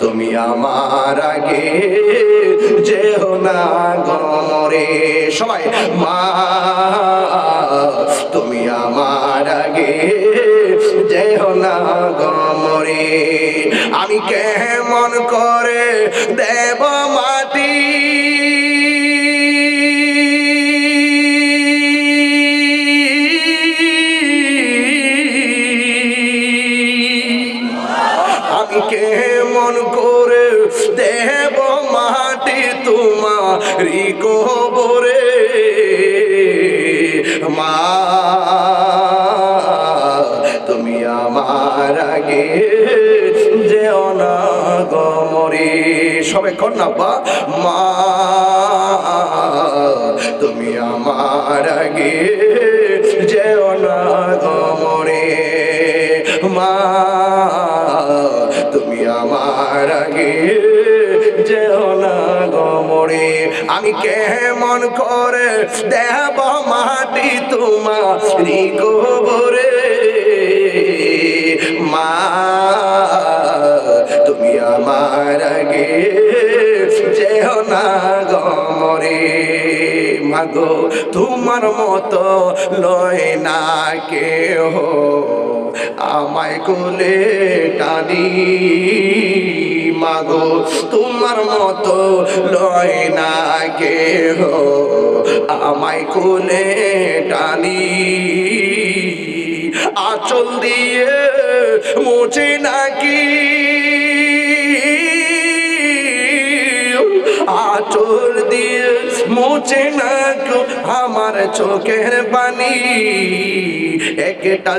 তুমি আমার আগে যেও না গমরে সবাই, মা, তুমি আমার আগে যেও না গমরে আমি কেমন করে দেব কেমন করে দেব মাটি তোমারি কবরে। মা, তুমি আমার আগে যেও না গমরে সবে কন্যা বা, মা, তুমি আমার আগে যেও না মা তুমি আমার আগে যেও না গমরে আমি কেমন করে দেব মাটি তোমার গোবরে? মা, তুমি আমার আগে যেও না গমরে মাগো, তোমার মতো লয় না কেহ। আমায় কোলে টানি। মাগো, তোমার মতো লয় না কেহ। আমায় কোলে টানি। আচল দিয়ে মোচে নাকি আচল দিয়ে মুছে না আমার চোখের পানি। একটা